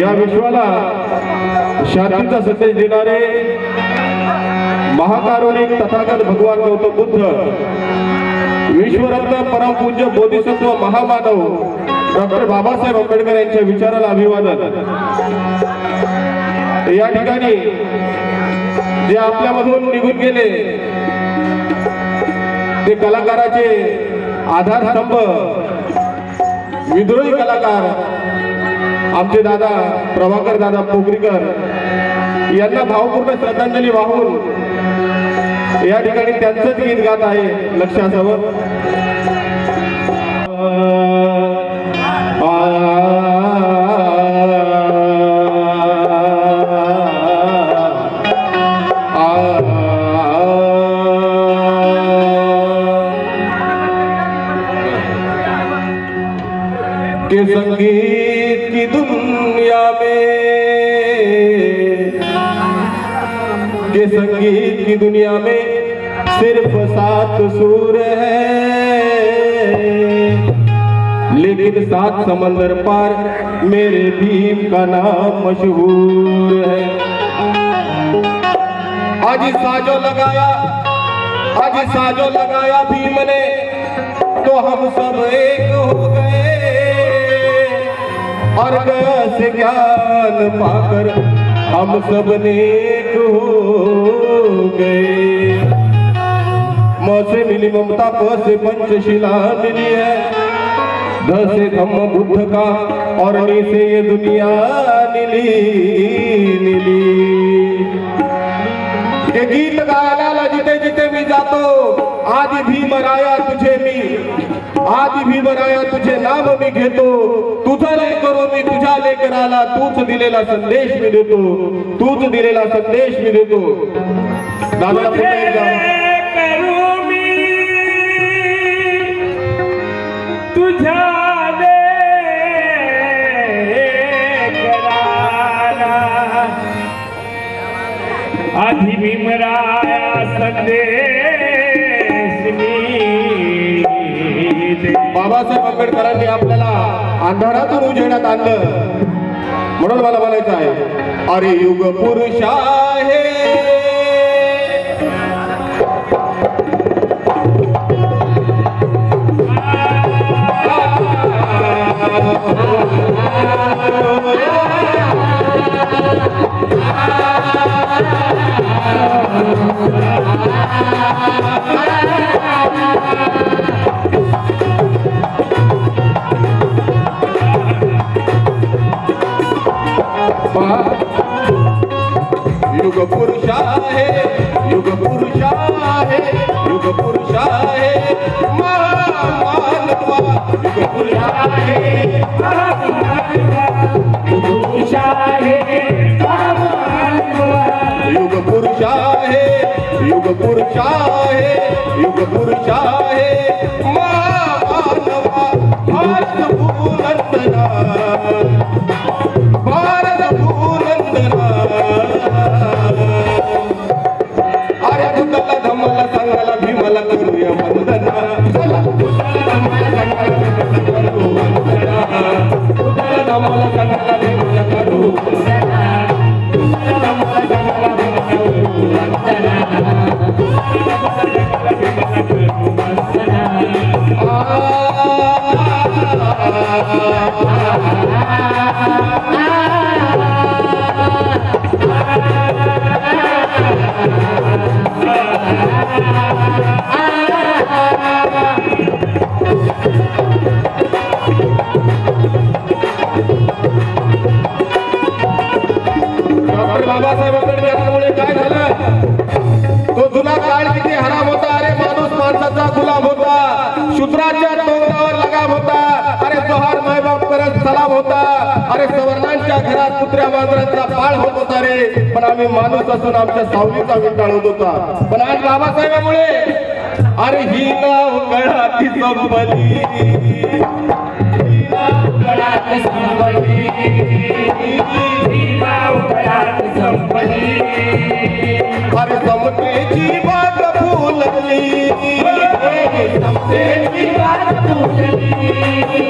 या विश्वाला शांतीचा संदेश देणारे महाकारुणिक तथागत भगवान गौतम बुद्ध विश्वरत्न परमपूज्य बोधिसत्व महामानव डॉक्टर बाबासाहेब आंबेडकर यांच्या विचाराला अभिवादन. या ठिकाणी जे आपल्यामधून निघून गेले ते कलाकाराचे आधारस्तंभ विद्रोही कलाकार आमचे दादा प्रभाकर दादा पोगरीकर यांना भावपूर्ण श्रद्धांजली वाहून या ठिकाणी त्यांचंच गीत गात आहे लक्ष असावं संगीत की दुनिया में सिर्फ़ सात सुर है। लेकिन सात समंदर पार मेरे भीम का नाम मशहूर है। आज साजो लगाया, आज साजो लगाया भीम ने तो हम सब एक हो गए। और गया से ज्ञान पाकर हम सब नेक हो गए मौसे मिली ममता प से पंचशिला मिली है। ध से धम्म बुद्ध का और नी से ये दुनिया मिली नीली। ये गीत गायला जीते जीते मी जातो। आज भी मराया तुझे आदि भीम राया तुझे नाम मी घेतो. तुझा ले करू मी तुझ्या लेकर आला तूच दिलेला संदेश मी देतो. तूच दिलेला संदेश मी देतो. दादा पुन्हा एकदा. लेकराला. आधी भीमराया संदेश बाबासाहेब आंबेडकरांनी आपल्याला अंधारातून उजेडात आणलं म्हणून मला म्हणायचं आहे अरे युग पुरुष आहे Oh, युग पुरुष आहे युग पुरुष आहे युग पुरुष आहे. महामानवा युग पुरुष आहे पुरुष आहे. युग पुरुष आहे युग पुरुष आहे युग पुरुष आहे. महामानवा भारत भूनंदना भारत भूनंदना करत होता. अरे सवर्णांच्या घरात कुत्र्या मांजरांचा पाळ होत होता रे. पण आम्ही माणूस असून आमच्या सावलीचा विटाळ होत होता. पण आज बाबासाहेबामुळे अरे ही नाव कळाती संपली. अरे समतेची बाग फुलली. समतेची बाग फुलली.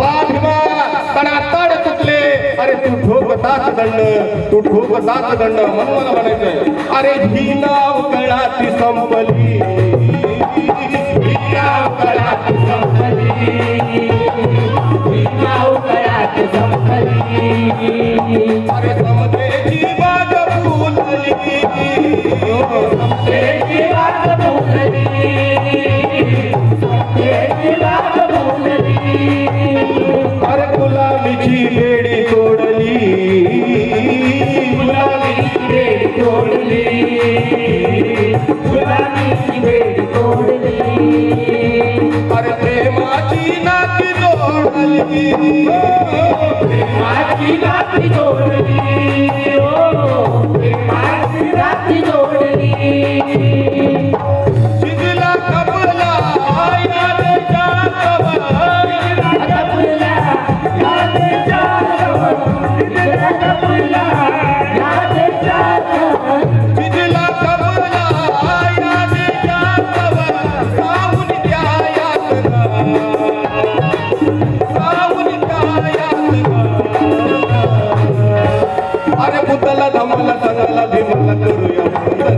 पाठ दंड तडातड तुटले. अरे तू ठोकताच दंड तू ठोकताच दंड म्हणून मला म्हणायचंय. अरे ही नाव कळाची संपली. ही नाव संपली. ही नाव संपली. अरे समतेची बाग फुलली. फुलली. अरे गुलाबीची बेडी तोडली. गुलाबीची बेड तोडली. गुलाबीची बेड तोडली. अरे प्रेमाची नाती जोडली. माझी नाती जोडली. माझी नाती जोडली. தங்கல தம்மல தங்கல பிம்மல குருயா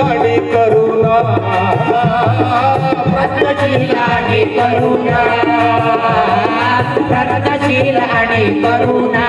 आणि करुणा प्रगतशील आणि करुणा प्रगतशील आणि करुणा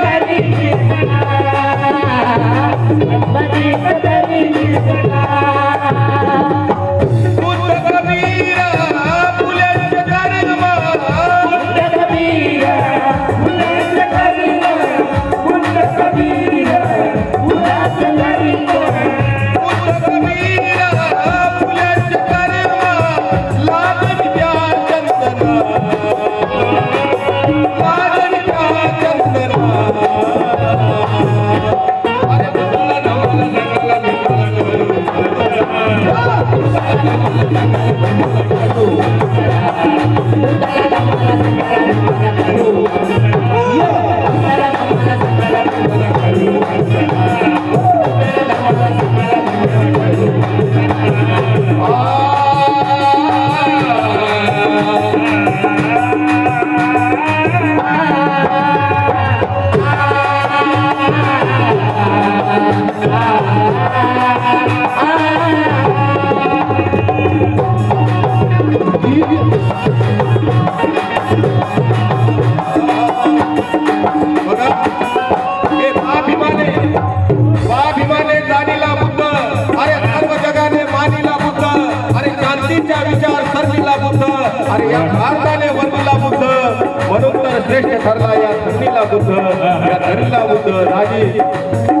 verdade